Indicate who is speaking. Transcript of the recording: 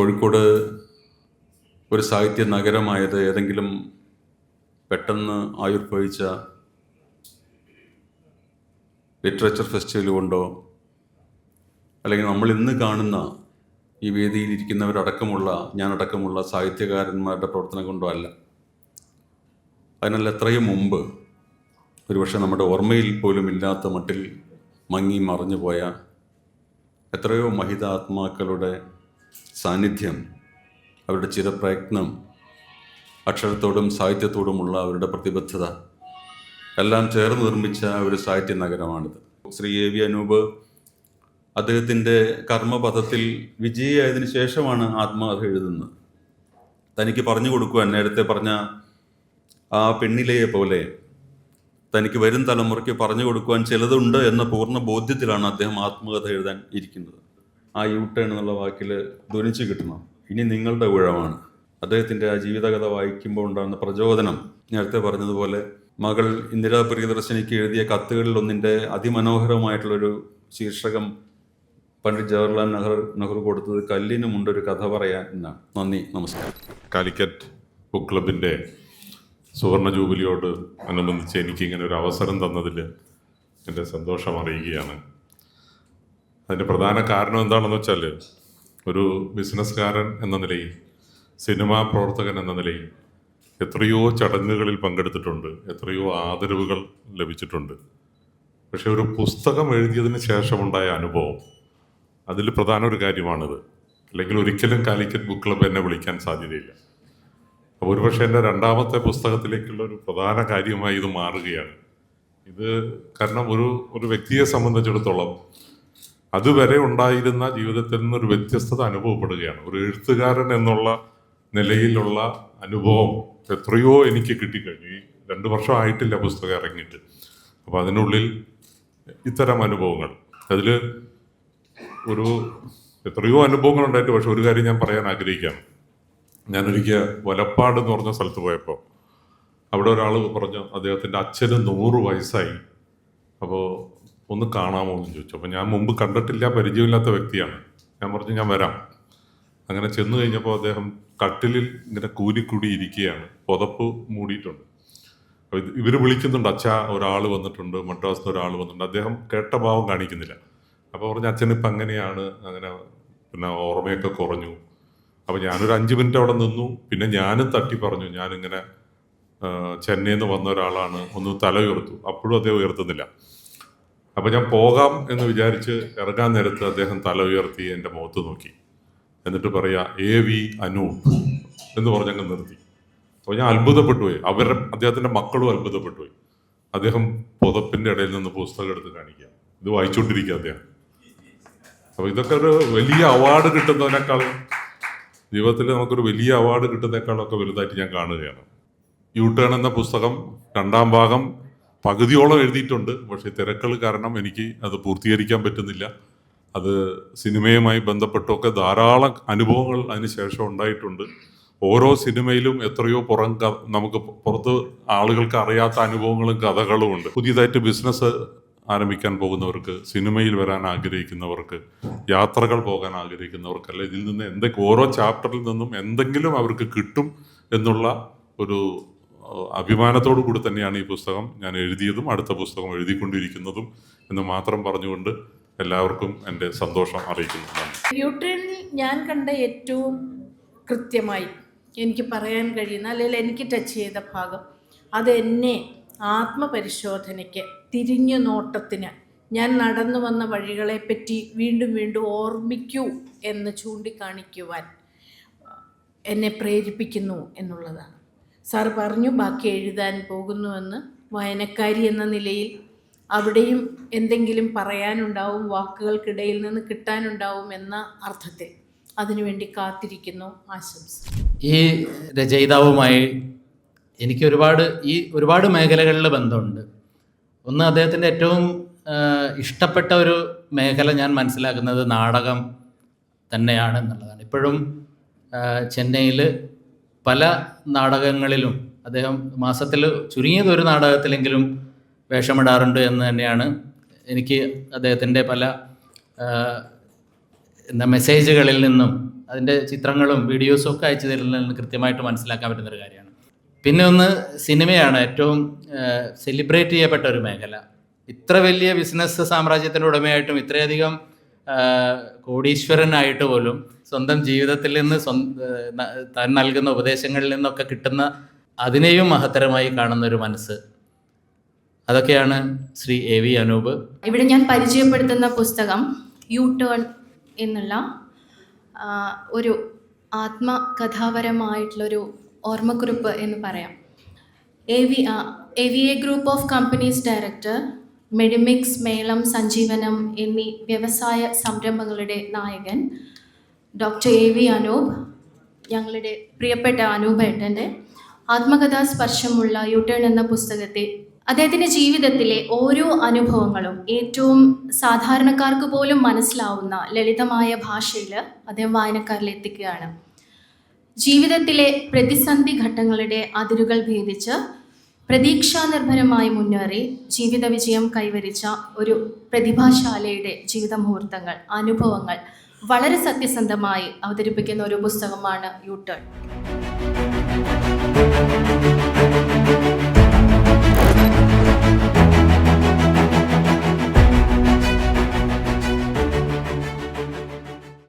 Speaker 1: കോഴിക്കോട് ഒരു സാഹിത്യ നഗരമായത് ഏതെങ്കിലും പെട്ടെന്ന് ആയുർഭവിച്ച ലിറ്ററേച്ചർ ഫെസ്റ്റിവൽ കൊണ്ടോ അല്ലെങ്കിൽ നമ്മൾ ഇന്ന് കാണുന്ന ഈ വേദിയിൽ ഇരിക്കുന്നവരടക്കമുള്ള ഞാനടക്കമുള്ള സാഹിത്യകാരന്മാരുടെ പ്രവർത്തനം കൊണ്ടോ അല്ല. അതിനല്ല എത്രയും മുമ്പ് ഒരുപക്ഷെ നമ്മുടെ ഓർമ്മയിൽ പോലും ഇല്ലാത്ത മട്ടിൽ മങ്ങി മറഞ്ഞു പോയ എത്രയോ മഹിതാത്മാക്കളുടെ സാന്നിധ്യം അവരുടെ ചിരപ്രയത്നം അക്ഷരത്തോടും സാഹിത്യത്തോടുമുള്ള അവരുടെ പ്രതിബദ്ധത എല്ലാം ചേർന്ന് നിർമ്മിച്ച ഒരു സാഹിത്യ നഗരമാണിത്. ശ്രീ എ വി അനൂപ് അദ്ദേഹത്തിന്റെ കർമ്മപഥത്തിൽ വിജയിയായതിനു ശേഷമാണ് ആത്മകഥ എഴുതുന്നത്. തനിക്ക് പറഞ്ഞു കൊടുക്കുവാൻ നേരത്തെ പറഞ്ഞ ആ പെണ്ണിലയെ പോലെ തനിക്ക് വരും തലമുറയ്ക്ക് പറഞ്ഞു കൊടുക്കുവാൻ ചിലതുണ്ട് എന്ന പൂർണ ബോധ്യത്തിലാണ് അദ്ദേഹം ആത്മകഥ എഴുതാൻ ഇരിക്കുന്നത്. ആ യു ടേൺ എന്നുള്ള വാക്കിൽ ധ്വനിച്ചു കിട്ടണം. ഇനി നിങ്ങളുടെ ഊഴമാണ് അദ്ദേഹത്തിന്റെ ആ ജീവിതകഥ വായിക്കുമ്പോൾ ഉണ്ടാകുന്ന പ്രചോദനം. നേരത്തെ പറഞ്ഞതുപോലെ മകൾ ഇന്ദിരാ പ്രിയദർശനിക്ക് എഴുതിയ കത്തുകളിൽ ഒന്നിന്റെ അതിമനോഹരമായിട്ടുള്ളൊരു ശീർഷകം പണ്ഡിറ്റ് ജവഹർലാൽ നെഹ്റു നെഹ്റു കൊടുത്തത് കല്ലിനുമുണ്ടൊരു കഥ പറയാൻ എന്നാണ്. നന്ദി നമസ്കാരം.
Speaker 2: കാലിക്കറ്റ് ബുക്ക് ക്ലബിന്റെ സുവർണ ജൂബിലിയോട് അനുബന്ധിച്ച് എനിക്ക് ഇങ്ങനെ ഒരു അവസരം തന്നതിൽ എന്റെ സന്തോഷം അറിയുകയാണ്. അതിന്റെ പ്രധാന കാരണം എന്താണെന്ന് വെച്ചാൽ ഒരു ബിസിനസ്സുകാരൻ എന്ന നിലയിൽ സിനിമാ പ്രവർത്തകൻ എന്ന നിലയിൽ എത്രയോ ചടങ്ങുകളിൽ പങ്കെടുത്തിട്ടുണ്ട് എത്രയോ ആദരവുകൾ ലഭിച്ചിട്ടുണ്ട്. പക്ഷെ ഒരു പുസ്തകം എഴുതിയതിന് ശേഷമുണ്ടായ അനുഭവം അതിൽ പ്രധാന ഒരു കാര്യമാണിത്. അല്ലെങ്കിൽ ഒരിക്കലും കാലിക്കറ്റ് ബുക്ക് ക്ലബ് എന്നെ വിളിക്കാൻ സാധ്യതയില്ല. അപ്പോൾ ഒരുപക്ഷെ എന്റെ രണ്ടാമത്തെ പുസ്തകത്തിലേക്കുള്ള ഒരു പ്രധാന കാര്യമായി ഇത് മാറുകയാണ്. ഇത് കാരണം ഒരു ഒരു വ്യക്തിയെ സംബന്ധിച്ചിടത്തോളം അതുവരെ ഉണ്ടായിരുന്ന ജീവിതത്തിൽ നിന്നൊരു വ്യത്യസ്തത അനുഭവപ്പെടുകയാണ്. ഒരു എഴുത്തുകാരൻ എന്നുള്ള നിലയിലുള്ള അനുഭവം എത്രയോ എനിക്ക് കിട്ടിക്കഴിഞ്ഞു. ഈ രണ്ട് വർഷം ആയിട്ടില്ല പുസ്തകം ഇറങ്ങിയിട്ട്. അപ്പോൾ അതിനുള്ളിൽ ഇത്തരം അനുഭവങ്ങൾ. അതിൽ ഒരു എത്രയോ അനുഭവങ്ങൾ ഉണ്ടായിട്ട് പക്ഷെ ഒരു കാര്യം ഞാൻ പറയാൻ ആഗ്രഹിക്കുകയാണ്. ഞാനൊരിക്കൽ വലപ്പാട് എന്ന് പറഞ്ഞ സ്ഥലത്ത് പോയപ്പോൾ അവിടെ ഒരാൾ പറഞ്ഞു അദ്ദേഹത്തിന്റെ അച്ഛന് നൂറ് വയസ്സായി. അപ്പോൾ ഒന്ന് കാണാമോ എന്ന് ചോദിച്ചു. അപ്പോൾ ഞാൻ മുമ്പ് കണ്ടിട്ടില്ല പരിചയമില്ലാത്ത വ്യക്തിയാണ്. ഞാൻ പറഞ്ഞു ഞാൻ വരാം. അങ്ങനെ ചെന്നു കഴിഞ്ഞപ്പോൾ അദ്ദേഹം കട്ടിലിൽ ഇങ്ങനെ കൂലിക്കൂടി ഇരിക്കുകയാണ്. പുതപ്പ് മൂടിയിട്ടുണ്ട്. ഇവർ വിളിക്കുന്നുണ്ട് അച്ഛ ഒരാൾ വന്നിട്ടുണ്ട് മദ്രാസിൽ ഒരാൾ വന്നിട്ടുണ്ട്. അദ്ദേഹം കേട്ട ഭാവം കാണിക്കുന്നില്ല. അപ്പോൾ പറഞ്ഞു അച്ഛൻ ഇപ്പം അങ്ങനെയാണ്. അങ്ങനെ പിന്നെ ഓർമ്മയൊക്കെ കുറഞ്ഞു. അപ്പോൾ ഞാനൊരു അഞ്ച് മിനിറ്റ് അവിടെ നിന്നു. പിന്നെ ഞാനും തട്ടി പറഞ്ഞു ഞാനിങ്ങനെ ചെന്നൈയിൽ നിന്ന് വന്ന ഒരാളാണ്. ഒന്ന് തല ഉയർത്തു. അപ്പോഴും അദ്ദേഹം ഉയർത്തുന്നില്ല. അപ്പോൾ ഞാൻ പോകാം എന്ന് വിചാരിച്ച് ഇറങ്ങാൻ നേരത്ത് അദ്ദേഹം തല ഉയർത്തി എന്റെ മുഖത്ത് നോക്കി. എന്നിട്ട് പറയാ എ വി അനൂപ് എന്ന് പറഞ്ഞങ്ങ് നിർത്തി. അപ്പോൾ ഞാൻ അത്ഭുതപ്പെട്ടു പോയി. അവരുടെ അദ്ദേഹത്തിന്റെ മക്കളും അത്ഭുതപ്പെട്ടു പോയി. അദ്ദേഹം പുതപ്പിന്റെ ഇടയിൽ നിന്ന് പുസ്തകം എടുത്ത് കാണിക്കുക. ഇത് വായിച്ചുകൊണ്ടിരിക്കുക അദ്ദേഹം. അപ്പോൾ ഇതൊക്കെ ഒരു വലിയ അവാർഡ് കിട്ടുന്നതിനേക്കാൾ ജീവിതത്തിൽ നമുക്കൊരു വലിയ അവാർഡ് കിട്ടുന്നതിനേക്കാളൊക്കെ വലുതായിട്ട് ഞാൻ കാണുകയാണ്. യു ടേൺ എന്ന പുസ്തകം രണ്ടാം ഭാഗം പകുതിയോളം എഴുതിയിട്ടുണ്ട്. പക്ഷേ തിരക്കൾ കാരണം എനിക്ക് അത് പൂർത്തീകരിക്കാൻ പറ്റുന്നില്ല. അത് സിനിമയുമായി ബന്ധപ്പെട്ടൊക്കെ ധാരാളം അനുഭവങ്ങൾ അതിന് ശേഷം ഉണ്ടായിട്ടുണ്ട്. ഓരോ സിനിമയിലും എത്രയോ പുറം നമുക്ക് പുറത്ത് ആളുകൾക്ക് അറിയാത്ത അനുഭവങ്ങളും കഥകളും ഉണ്ട്. പുതിയതായിട്ട് ബിസിനസ് ആരംഭിക്കാൻ പോകുന്നവർക്ക് സിനിമയിൽ വരാൻ ആഗ്രഹിക്കുന്നവർക്ക് യാത്രകൾ പോകാൻ ആഗ്രഹിക്കുന്നവർക്ക് അല്ലെ ഇതിൽ നിന്ന് എന്തൊക്കെ ഓരോ ചാപ്റ്ററിൽ നിന്നും എന്തെങ്കിലും അവർക്ക് കിട്ടും എന്നുള്ള ഒരു അഭിമാനത്തോടു കൂടി തന്നെയാണ് ഈ പുസ്തകം ഞാൻ എഴുതിയതും അടുത്ത പുസ്തകം എഴുതിക്കൊണ്ടിരിക്കുന്നതും എന്ന് മാത്രം പറഞ്ഞുകൊണ്ട് എല്ലാവർക്കും എന്റെ സന്തോഷം അറിയിക്കുന്നു. നന്ദി.
Speaker 3: ഞാൻ കണ്ട ഏറ്റവും കൃത്യമായി എനിക്ക് പറയാൻ കഴിയുന്ന അല്ലെങ്കിൽ എനിക്ക് ടച്ച് ചെയ്ത ഭാഗം അത് എന്നെ ആത്മപരിശോധനയ്ക്ക് തിരിഞ്ഞു നോട്ടത്തിന് ഞാൻ നടന്നു വന്ന വഴികളെപ്പറ്റി വീണ്ടും വീണ്ടും ഓർമ്മിക്കൂ എന്ന് ചൂണ്ടിക്കാണിക്കുവാൻ എന്നെ പ്രേരിപ്പിക്കുന്നു എന്നുള്ളതാണ്. സാർ പറഞ്ഞു ബാക്കി എഴുതാൻ പോകുന്നുവെന്ന് വായനക്കാരി എന്ന നിലയിൽ അവിടെയും എന്തെങ്കിലും പറയാനുണ്ടാവും വാക്കുകൾക്കിടയിൽ നിന്ന് കിട്ടാനുണ്ടാവും എന്ന അർത്ഥത്തിൽ അതിനുവേണ്ടി കാത്തിരിക്കുന്നു ആശംസ.
Speaker 4: ഈ രചയിതാവുമായി എനിക്ക് ഒരുപാട് ഈ ഒരുപാട് മേഖലകളിൽ ബന്ധമുണ്ട്. ഒന്ന് അദ്ദേഹത്തിന്റെ ഏറ്റവും ഇഷ്ടപ്പെട്ട ഒരു മേഖല ഞാൻ മനസ്സിലാക്കുന്നത് നാടകം തന്നെയാണ് എന്നുള്ളതാണ്. ഇപ്പോഴും ചെന്നൈയിൽ പല നാടകങ്ങളിലും അദ്ദേഹം മാസത്തിൽ ചുരുങ്ങിയത് ഒരു നാടകത്തിലെങ്കിലും വേഷമിടാറുണ്ട് എന്ന് തന്നെയാണ് എനിക്ക് അദ്ദേഹത്തിന്റെ പല എന്താ മെസ്സേജുകളിൽ നിന്നും അതിന്റെ ചിത്രങ്ങളും വീഡിയോസും ഒക്കെ അയച്ചു തരുന്നതിൽ നിന്ന് കൃത്യമായിട്ട് മനസ്സിലാക്കാൻ പറ്റുന്നൊരു കാര്യമാണ്. പിന്നെ ഒന്ന് സിനിമയാണ് ഏറ്റവും സെലിബ്രേറ്റ് ചെയ്യപ്പെട്ട ഒരു മേഖല. ഇത്ര വലിയ ബിസിനസ് സാമ്രാജ്യത്തിന്റെ ഉടമയായിട്ടും ഇത്രയധികം കോടീശ്വരനായിട്ട് പോലും സ്വന്തം ജീവിതത്തിൽ നിന്ന് താൻ നൽകുന്ന ഉപദേശങ്ങളിൽ നിന്നൊക്കെ കിട്ടുന്ന അതിനെയും മഹത്തരമായി കാണുന്ന ഒരു മനസ്സ്. അതൊക്കെയാണ് ശ്രീ എ വി അനൂപ്.
Speaker 5: ഇവിടെ ഞാൻ പരിചയപ്പെടുത്തുന്ന പുസ്തകം യു ടേൺ എന്നുള്ള ഒരു ആത്മകഥാപരമായിട്ടുള്ളൊരു ഓർമ്മക്കുറിപ്പ് എന്ന് പറയാം. A V A V A group of companies director Medimix Melam Sanjeevanam എന്നീ വ്യവസായ സംരംഭങ്ങളുടെ നായകൻ ഡോക്ടർ എ വി അനൂപ് ഞങ്ങളുടെ പ്രിയപ്പെട്ട അനൂപ് ഏട്ടന്റെ ആത്മകഥാ സ്പർശമുള്ള യുട്ടേൺ എന്ന പുസ്തകത്തെ അദ്ദേഹത്തിന്റെ ജീവിതത്തിലെ ഓരോ അനുഭവങ്ങളും ഏറ്റവും സാധാരണക്കാർക്ക് പോലും മനസ്സിലാവുന്ന ലളിതമായ ഭാഷയിൽ അദ്ദേഹം വായനക്കാരിൽ എത്തിക്കുകയാണ്. ജീവിതത്തിലെ പ്രതിസന്ധി ഘട്ടങ്ങളുടെ അതിരുകൾ ഭേദിച്ച് പ്രതീക്ഷാനിർഭരമായി മുന്നേറി ജീവിത വിജയം കൈവരിച്ച ഒരു പ്രതിഭാശാലയുടെ ജീവിത മുഹൂർത്തങ്ങൾ അനുഭവങ്ങൾ വളരെ സത്യസന്ധമായി അവതരിപ്പിക്കുന്ന ഒരു പുസ്തകമാണ് യൂട്ടേൺ